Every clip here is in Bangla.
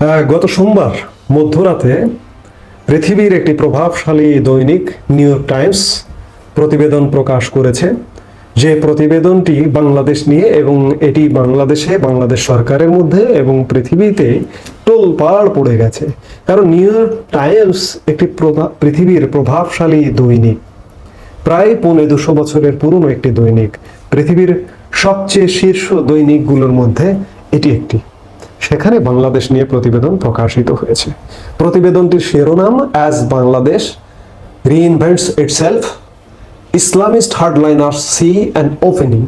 গত সোমবার মধ্যরাতে পৃথিবীর একটি প্রভাবশালী দৈনিক নিউ ইয়র্ক টাইমস প্রতিবেদন প্রকাশ করেছে। যে প্রতিবেদনটি বাংলাদেশ নিয়ে এবং এটি বাংলাদেশে, বাংলাদেশ সরকারের মধ্যে এবং পৃথিবীতে তোলপাড় পড়ে গেছে। কারণ নিউ ইয়র্ক টাইমস একটি পৃথিবীর প্রভাবশালী দৈনিক। প্রায় পৌনে দুশো বছরের পুরনো একটি দৈনিক। পৃথিবীর সবচেয়ে শীর্ষ দৈনিকগুলোর মধ্যে এটি একটি। সেখানে বাংলাদেশ নিয়ে প্রতিবেদন প্রকাশিত হয়েছে। প্রতিবেদনটির শিরোনাম as Bangladesh reinvents itself Islamist hardliner see and opening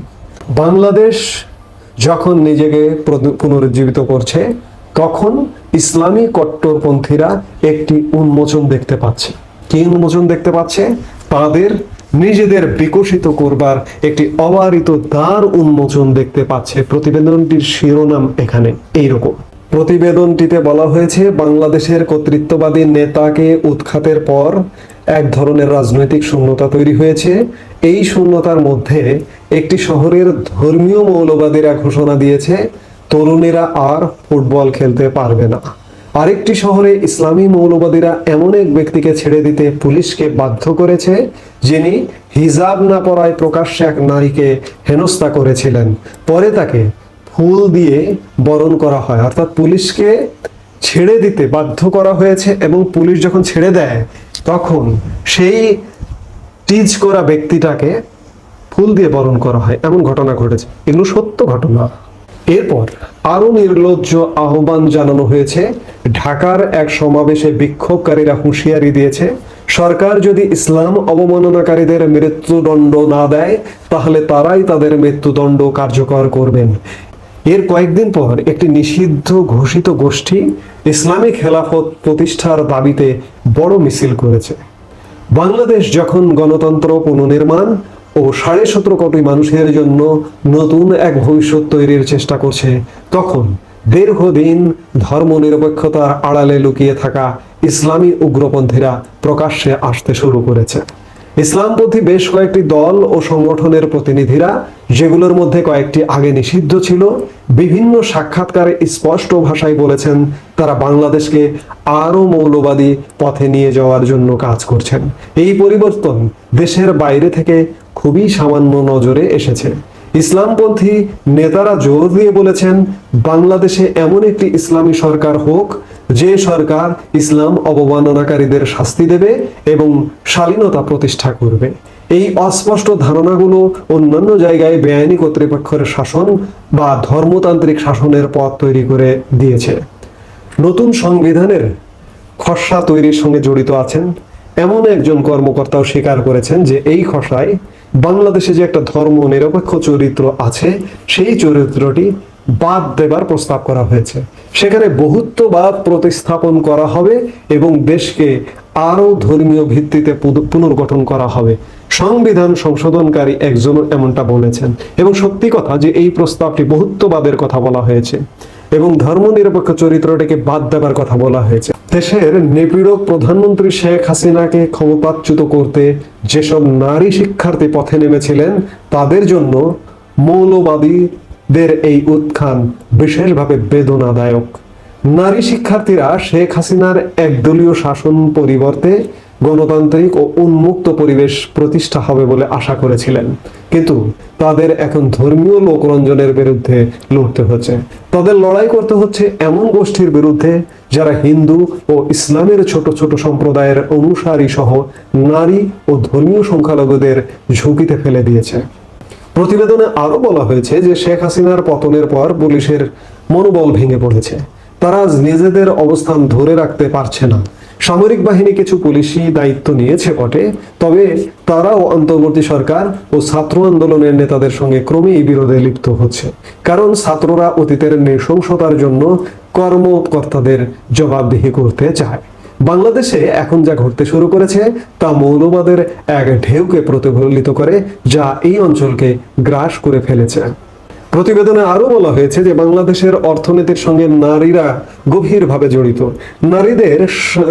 Bangladesh যখন নিজেকে পুনরুজ্জীবিত করছে, তখন ইসলামী কট্টরপন্থীরা একটি উন্মোচন দেখতে পাচ্ছে। কি উন্মোচন দেখতে পাচ্ছে? তাদের নিজেদের বিকশিত করবার একটি অবারিত দ্বার উন্মোচন দেখতে পাচ্ছে প্রতিবেদনটির শিরোনাম এখানে এইরকম। প্রতিবেদনটিতে বলা হয়েছে, বাংলাদেশের কর্তৃত্ববাদী নেতাকে উৎখাতের পর এক ধরনের রাজনৈতিক শূন্যতা তৈরি হয়েছে। এই শূন্যতার মধ্যে একটি শহরের ধর্মীয় মৌলবাদীরা ঘোষণা দিয়েছে, তরুণীরা আর ফুটবল খেলতে পারবে না। আরেকটি শহরে ইসলামী মৌলবাদীরা এমন এক ব্যক্তিকে ছেড়ে দিতে পুলিশকে বাধ্য করেছে যিনি হিজাব না পরায় প্রকাশ্যে এক নারীকে হেনস্থা করেছিলেন। পরে তাকে ফুল দিয়ে বরণ করা হয়। অর্থাৎ পুলিশকে ছেড়ে দিতে বাধ্য করা হয়েছে এবং পুলিশ যখন ছেড়ে দেয়, তখন সেই টিজ করা ব্যক্তিটাকে ফুল দিয়ে বরণ করা হয়। এমন ঘটনা ঘটেছে। এগুলো সত্য ঘটনা। এরপর আরও নির্লজ্জ আহ্বান জানানো হয়েছে। ঢাকার এক সমাবেশে বিক্ষোভকারীরা হুঁশিয়ারি দিয়েছে সরকার যদি ইসলাম অবমাননাকারীদের মৃত্যুদণ্ড না দেয়, তাহলে তারাই তাদের মৃত্যুদণ্ড কার্যকর করবেন। এর কয়েকদিন পর একটি নিষিদ্ধ ঘোষিত গোষ্ঠী ইসলামী খেলাফত প্রতিষ্ঠার দাবিতে বড় মিছিল করেছে। বাংলাদেশ যখন গণতন্ত্র পুনর্নির্মাণ ও সাড়ে সতেরো কোটি মানুষের জন্য নতুন এক ভবিষ্যৎ তৈরির চেষ্টা করছে, তখন দীর্ঘদিন ধর্মনিরপেক্ষতার আড়ালে লুকিয়ে থাকা ইসলামী উগ্রপন্থীরা প্রকাশ্যে আসতে শুরু করেছে। ইসলামপন্থী বেশ কয়েকটি দল ও সংগঠনের প্রতিনিধিরা, যেগুলোর মধ্যে কয়েকটি আগে নিষিদ্ধ ছিল, বিভিন্ন সাক্ষাৎকারে স্পষ্ট ভাষায় বলেছেন তারা বাংলাদেশকে আরও মৌলবাদী পথে নিয়ে যাওয়ার জন্য কাজ করছেন। এই পরিবর্তন দেশের বাইরে থেকে খুবই সামান্য নজরে এসেছে। ইসলামপন্থী নেতারা জোর দিয়ে বলেছেন, বাংলাদেশে এমন একটি ইসলামী সরকার হোক, যে সরকার ইসলাম অবমাননাকারীদের শাস্তি দেবে এবং শালীনতা প্রতিষ্ঠা করবে। এই অস্পষ্ট ধারণাগুলো অন্যান্য জায়গায় বেআইনি কর্তৃপক্ষের শাসন বা ধর্মতান্ত্রিক শাসনের পথ তৈরি করে দিয়েছে। নতুন সংবিধানের খসড়া তৈরির সঙ্গে জড়িত আছেন। এমন একজন কর্মকর্তাও স্বীকার করেছেন যে এই খসড়ায় বাংলাদেশে যে একটা ধর্ম নিরপেক্ষ চরিত্র আছে, সেই চরিত্রটি বাদ দেবার প্রস্তাব করা হয়েছে। সেখানে বহুত্ববাদ প্রতিস্থাপন করা হবে এবং দেশকে আরও ধর্মীয় ভিত্তিতে পুনর্গঠন করা হবে। সংবিধান সংশোধনকারী একজন এমনটা বলেছেন। এবং সত্যি কথা যে এই প্রস্তাবটি বহুত্ববাদের কথা বলা হয়েছে। এবং ধর্মনিরপেক্ষ চরিত্রটাকে বাদ দেবার কথা বলা হয়েছে। দেশের নিপীড়ক প্রধানমন্ত্রী শেখ হাসিনাকে ক্ষমতাচ্যুত করতে যেসব নারী শিক্ষার্থী পথে নেমেছিলেন, তাদের জন্য মৌলবাদীদের এই উত্থান বিশেষভাবে বেদনাদায়ক। নারী শিক্ষার্থীরা শেখ হাসিনার একদলীয় শাসন পরিবর্তে গণতান্ত্রিক ও উন্মুক্ত পরিবেশ প্রতিষ্ঠা হবে বলে আশা করেছিলেন। কিন্তু তাদের এখন ধর্মীয় লোকরঞ্জনের বিরুদ্ধে লড়তে হচ্ছে। তাদের লড়াই করতে হচ্ছে এমন গোষ্ঠীর বিরুদ্ধে যারা হিন্দু ও ইসলামের ছোট ছোট সম্প্রদায়ের অনুসারী সহ নারী ও ধর্মীয় সংখ্যালঘুদের ঝুঁকিতে ফেলে দিয়েছে। প্রতিবেদনে আরও বলা হয়েছে যে শেখ হাসিনার পতনের পর পুলিশের মনোবল ভেঙে পড়েছে। তারা নিজেদের অবস্থান ধরে রাখতে পারছে না। সামরিক বাহিনী কিছু পুলিশি দায়িত্ব নিয়েছে বটে, তবে তারাও অন্তর্বর্তী সরকার ও ছাত্র আন্দোলনের নেতাদের সঙ্গে ক্রমেই বিরোধে লিপ্ত হচ্ছে। কারণ ছাত্ররা অতীতের নৃশংসতার জন্য কর্মকর্তাদের জবাবদিহি করতে চায়। বাংলাদেশে এখন যা ঘটতে শুরু করেছে, তা মৌলবাদের এক ঢেউকে প্রতিফলিত করে, যা এই অঞ্চলকে গ্রাস করে ফেলেছে। প্রতিবেদনে আরও বলা হয়েছে যে বাংলাদেশের অর্থনীতির সঙ্গে নারীরা গভীরভাবে জড়িত। নারীদের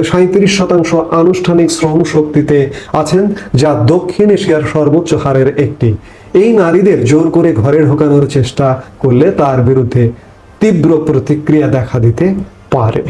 সাঁত্রিশ শতাংশ আনুষ্ঠানিক শ্রম শক্তিতে আছেন, যা দক্ষিণ এশিয়ার সর্বোচ্চ হারের একটি। এই নারীদের জোর করে ঘরে ঢোকানোর চেষ্টা করলে তার বিরুদ্ধে তীব্র প্রতিক্রিয়া দেখা দিতে পারে।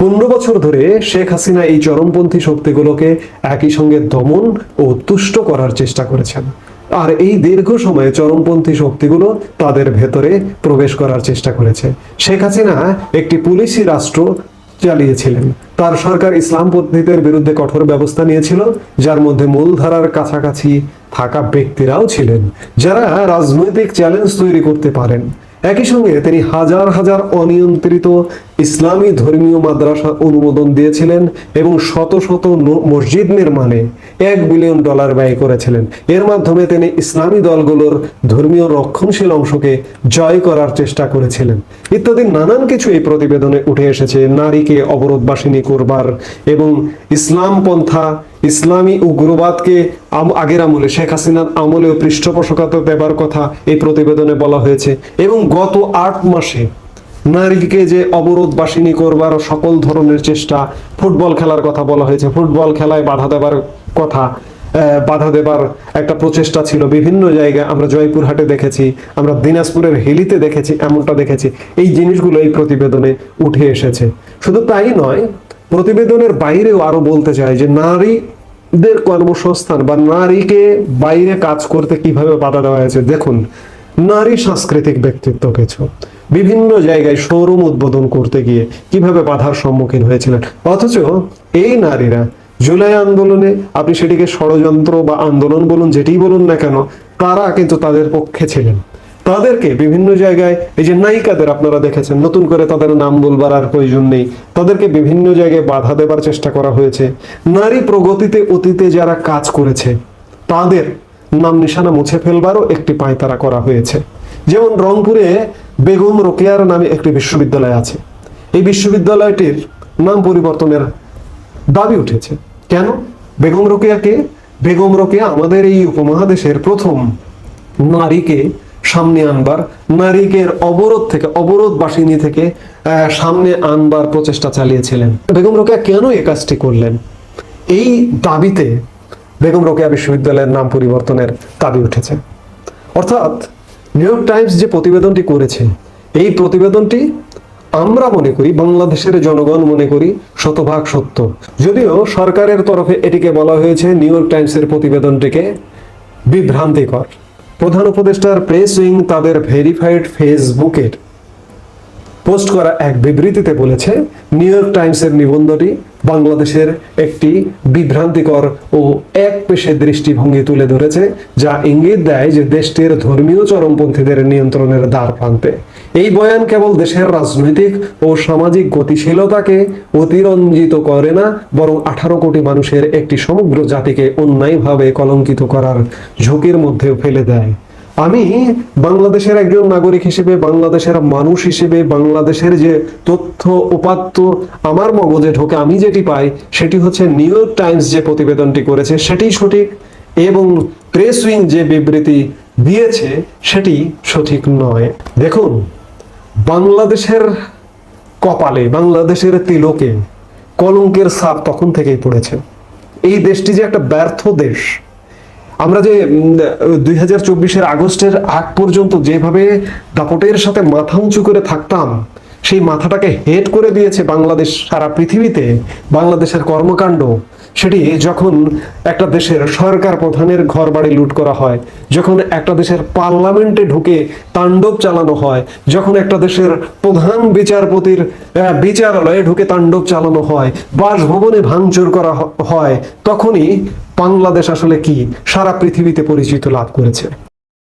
পনেরো বছর ধরে শেখ হাসিনা এই চরমপন্থী শক্তিগুলোকে একই সঙ্গে দমন ও তুষ্ট করার চেষ্টা করেছেন। আর এই দীর্ঘ সময়ে চরমপন্থী শক্তিগুলো তাদের ভেতরে প্রবেশ করার চেষ্টা করেছে। শেখ হাসিনা একটি পুলিশি রাষ্ট্র চালিয়েছিলেন। তার সরকার ইসলাম ইসলামপন্থীদের বিরুদ্ধে কঠোর ব্যবস্থা নিয়েছিল, যার মধ্যে মূলধারার কাছাকাছি থাকা ব্যক্তিরাও ছিলেন, যারা রাজনৈতিক চ্যালেঞ্জ তৈরি করতে পারেন। একই সঙ্গে তিনি হাজার হাজার অনিয়ন্ত্রিত ইসলামী ধর্মীয় মাদ্রাসা অনুমোদন দিয়েছিলেন এবং শত শত মসজিদ নির্মাণে এক বিলিয়ন ডলার ব্যয় করেছিলেন। এর মাধ্যমে তিনি ইসলামী দলগুলোর ধর্মীয় রক্ষণশীল অংশকে জয় করার চেষ্টা করেছিলেন। ইত্যাদি নানান কিছু এই প্রতিবেদনে উঠে এসেছে। নারীকে অবরোধবাসিনী করবার এবং ইসলাম পন্থা, ইসলামী উগ্রবাদকে আগের আমলে, শেখ হাসিনার আমলেও পৃষ্ঠপোষকতা দেবার কথা এই প্রতিবেদনে বলা হয়েছে। এবং গত আট মাসে নারীকে যে অবরোধ বাসিনী করবার সকল ধরনের চেষ্টা ফুটবল খেলার কথা বলা হয়েছে। ফুটবল খেলায় বাধা দেবার কথা বাধা দেবার একটা প্রচেষ্টা ছিল। বিভিন্ন জায়গায় আমরা জয়পুরহাটে দেখেছি, আমরা দিনাজপুরের হিলিতে দেখেছি, এমনটা দেখেছি। এই জিনিসগুলো এই প্রতিবেদনে উঠে এসেছে। শুধু তাই নয়, প্রতিবেদনের বাইরেও আরও বলতে চাই যে নারীদের কর্মসংস্থান বা নারীকে বাইরে কাজ করতে কীভাবে বাধা দেওয়া হয়েছে, দেখুন। নারী সাংস্কৃতিক ব্যক্তিত্ব কিছু বিভিন্ন জায়গায় শোরুম উদ্বোধন করতে গিয়ে কীভাবে বাধার সম্মুখীন হয়েছিলেন? অথচ এই নারীরা জুলাই আন্দোলনে আপনি সেটিকে ষড়যন্ত্র বা আন্দোলন বলুন, যেটি বলুন না কেন, তারা কিন্তু তাদের পক্ষে ছিলেন। তাদেরকে বিভিন্ন জায়গায় এই যে নায়িকাদের আপনারা দেখেছেন, নতুন করে তাদের নাম বলবার আর প্রয়োজন নেই। তাদেরকে বিভিন্ন জায়গায় বাধা দেবার চেষ্টা করা হয়েছে। নারী প্রগতিতে অতীতে যারা কাজ করেছে, তাদের নাম নিশানা মুছে ফেলবারও একটি পায়তারা করা হয়েছে। যেমন রংপুরে বেগম রোকেয়ার নামে একটি বিশ্ববিদ্যালয় আছে। এই বিশ্ববিদ্যালয়টির নাম পরিবর্তনের দাবি উঠেছে। কেন? বেগম রোকেয়াকে? বেগম রোকেয়া আমাদের এই উপমহাদেশের প্রথম নারীকে সামনে আনবার নারীকে অবরোধ থেকে অবরোধ বাসিনী থেকে সামনে আনবার প্রচেষ্টা চালিয়েছিলেন। বেগম রোকেয়া কেন এই কাজটি করলেন? এই দাবিতে বেগম রোকেয়া বিশ্ববিদ্যালয়ের নাম পরিবর্তনের দাবি উঠেছে। অর্থাৎ নিউ ইয়র্ক টাইমস যে প্রতিবেদনটি করেছে, এই প্রতিবেদনটি আমরা মনে করি, বাংলাদেশের জনগণ মনে করি শতভাগ সত্য। যদিও সরকারের তরফে এটিকে বলা হয়েছে নিউ ইয়র্ক টাইমসের প্রতিবেদনটিকে বিভ্রান্তিকর। প্রধান উপদেষ্টার প্রেস উইং তাদের ভেরিফাইড ফেসবুকের পোস্ট করা এক বিবৃতিতে বলেছে নিউ ইয়র্ক টাইমসের নিবন্ধটি বাংলাদেশের একটি বিভ্রান্তিকর ও এক পেশে দৃষ্টিভঙ্গি তুলে ধরেছে, যা ইঙ্গিত দেয় যে দেশটির ধর্মীয় চরমপন্থীদের নিয়ন্ত্রণের দ্বার প্রান্তে। এই বয়ান কেবল দেশের রাজনৈতিক ও সামাজিক গতিশীলতাকে অতিরঞ্জিত করে না, বরং আঠারো কোটি মানুষের একটি সমগ্র জাতিকে অন্যায়ভাবে কলঙ্কিত করার ঝুঁকির মধ্যেও ফেলে দেয়। আমি বাংলাদেশের একজন নাগরিক হিসেবে, বাংলাদেশের মানুষ হিসেবে, বাংলাদেশের যে তথ্য উপাত্ত আমার মগজে ঢোকে, আমি যেটি পাই, সেটি হচ্ছে নিউ ইয়র্ক টাইমস যে প্রতিবেদনটি করেছে সেটি সঠিক এবং প্রেস উইং যে বিবৃতি দিয়েছে, সেটি সঠিক নয়। দেখুন, বাংলাদেশের কপালে, বাংলাদেশের তিলকে কলঙ্কের সাপ তখন থেকেই পড়েছে। এই দেশটি যে একটা ব্যর্থ দেশ আমরা যে দুই হাজার চব্বিশের আগস্টের আগ পর্যন্ত যেভাবে দাপটের সাথে মাথা উঁচু করে থাকতাম, সেই মাথাটাকে হেড করে দিয়েছে বাংলাদেশ, সারা পৃথিবীতে বাংলাদেশের কর্মকাণ্ড। সেটি যখন একটা দেশের সরকার প্রধানের ঘর বাড়ি লুট করা হয়, যখন একটা দেশের পার্লামেন্টে ঢুকে তাণ্ডব চালানো হয়, যখন একটা দেশের প্রধান বিচারপতির বিচারালয়ে ঢুকে তাণ্ডব চালানো হয়, বাসভবনে ভাঙচুর করা হয়, তখনই বাংলাদেশ আসলে কি? সারা পৃথিবীতে পরিচিত লাভ করেছে।